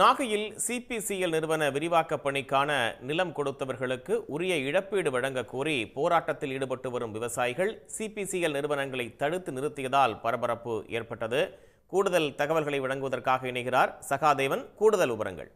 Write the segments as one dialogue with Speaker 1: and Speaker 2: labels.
Speaker 1: நாகையில் சிபிசிஎல் நிறுவன விரிவாக்க பணிக்கான நிலம் கொடுத்தவர்களுக்கு உரிய இழப்பீடு வழங்க கோரி போராட்டத்தில் ஈடுபட்டு வரும் விவசாயிகள் சிபிசிஎல் நிறுவனங்களை தடுத்து நிறுத்தியதால் பரபரப்பு ஏற்பட்டது. கூடுதல் தகவல்களை வழங்குவதற்காக இணைகிறார் சகாதேவன். கூடுதல் விவரங்கள்.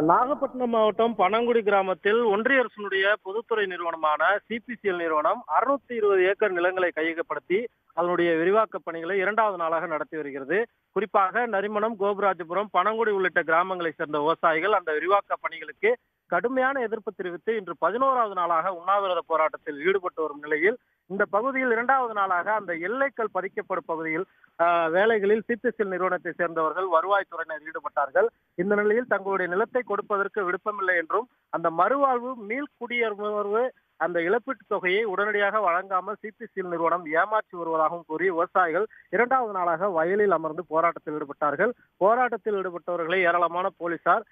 Speaker 2: நாகப்பட்டினம் மாவட்டம் பனங்குடி கிராமத்தில் ஒன்றிய அரசினுடைய பொதுத்துறை நிறுவனமான சிபிசிஎல் நிறுவனம் அறுநூத்தி இருபது ஏக்கர் நிலங்களை கையகப்படுத்தி அதனுடைய விரிவாக்க பணிகளை இரண்டாவது நாளாக நடத்தி வருகிறது. குறிப்பாக நரிமணம் கோபுராஜபுரம் பனங்குடி உள்ளிட்ட கிராமங்களை சேர்ந்த விவசாயிகள் அந்த விரிவாக்க பணிகளுக்கு கடுமையான எதிர்ப்பு தெரிவித்து இன்று பதினோராவது நாளாக உண்ணாவிரத போராட்டத்தில் ஈடுபட்டு வரும் நிலையில் இந்த பகுதியில் இரண்டாவது நாளாக அந்த எல்லைக்கல் பதிக்கப்படும் பகுதியில் ஆஹ், வேலைகளில் சிபிசில் நிறுவனத்தை சேர்ந்தவர்கள் வருவாய்த்துறையினர் ஈடுபட்டார்கள். இந்த நிலையில் தங்களுடைய நிலத்தை கொடுப்பதற்கு விருப்பமில்லை என்றும் அந்த மறுவாழ்வு மீள் குடியமர்வு அந்த இழப்பீட்டுத் தொகையை உடனடியாக வழங்காமல் சிபிசிஎல் நிறுவனம் ஏமாற்றி வருவதாகவும் கூறி விவசாயிகள் இரண்டாவது நாளாக வயலில் அமர்ந்து போராட்டத்தில் ஈடுபட்டார்கள். போராட்டத்தில் ஈடுபட்டவர்களை ஏராளமான போலீசார்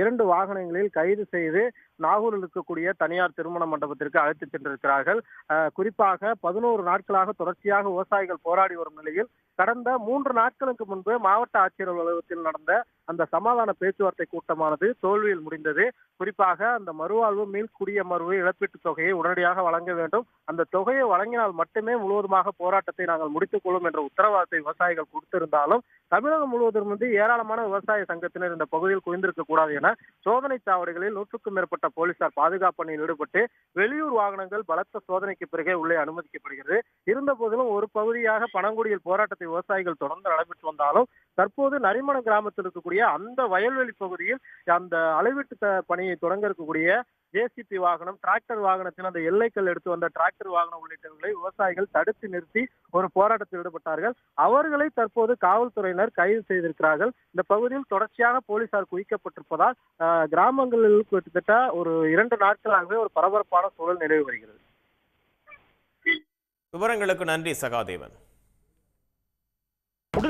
Speaker 2: இரண்டு வாகனங்களில் கைது செய்து நாகூரில் இருக்கக்கூடிய தனியார் திருமண மண்டபத்திற்கு அழைத்துச் சென்றிருக்கிறார்கள். குறிப்பாக பதினோரு நாட்களாக தொடர்ச்சியாக விவசாயிகள் போராடி வரும் நிலையில் கடந்த மூன்று நாட்களுக்கு முன்பு மாவட்ட ஆட்சியர் அலுவலகத்தில் நடந்த அந்த சமாதான பேச்சுவார்த்தை கூட்டமானது தோல்வியில் முடிந்தது. குறிப்பாக அந்த மறுவாழ்வு மீள்கூடிய குடியமர்வு இழப்பீட்டுத் தொகையை உடனடியாக வழங்க வேண்டும். அந்த தொகையை வழங்கினால் மட்டுமே முழுவதுமாக போராட்டத்தை நாங்கள் முடித்துக் கொள்ளும் என்ற உத்தரவாதத்தை விவசாயிகள் கொடுத்திருந்தாலும் தமிழகம் முழுவதும் வந்து ஏராளமான விவசாய சங்கத்தினர் இந்த பகுதியில் குவிந்திருக்க கூடாது என சோதனை சாவடிகளில் நூற்றுக்கும் மேற்பட்ட போலீசார் பாதுகாப்பு பணியில் ஈடுபட்டு வெளியூர் வாகனங்கள் பலத்த சோதனைக்கு பிறகே உள்ளே அனுமதிக்கப்படுகிறது. இருந்த போதிலும் ஒரு பகுதியாக பனங்குடியில் போராட்டத்தை விவசாயிகள் தொடர்ந்து நடைபெற்று வந்தாலும் தற்போது நரிமணம் கிராமத்தில் இருக்கக்கூடிய அந்த வயல்வெளி பகுதியில் அந்த அளவீட்டு பணியை தொடங்க இருக்கக்கூடிய ஜேசிபி வாகனம் டிராக்டர் வாகனத்தில் அந்த எல்லைக்கல் எடுத்து வந்த டிராக்டர் வாகனம் உள்ளிட்டவர்களை விவசாயிகள் தடுத்து நிறுத்தி ஒரு போராட்டத்தில் ஈடுபட்டார்கள். அவர்களை தற்போது காவல்துறையினர் கைது செய்திருக்கிறார்கள். இந்த பகுதியில் தொடர்ச்சியாக போலீசார் குவிக்கப்பட்டிருப்பதால் கிராமங்களில் கிட்டத்தட்ட ஒரு இரண்டு நாட்களாகவே ஒரு பரபரப்பான சூழல் நிலவி வருகிறது.
Speaker 1: விவரங்களுக்கு நன்றி சகாதேவன்.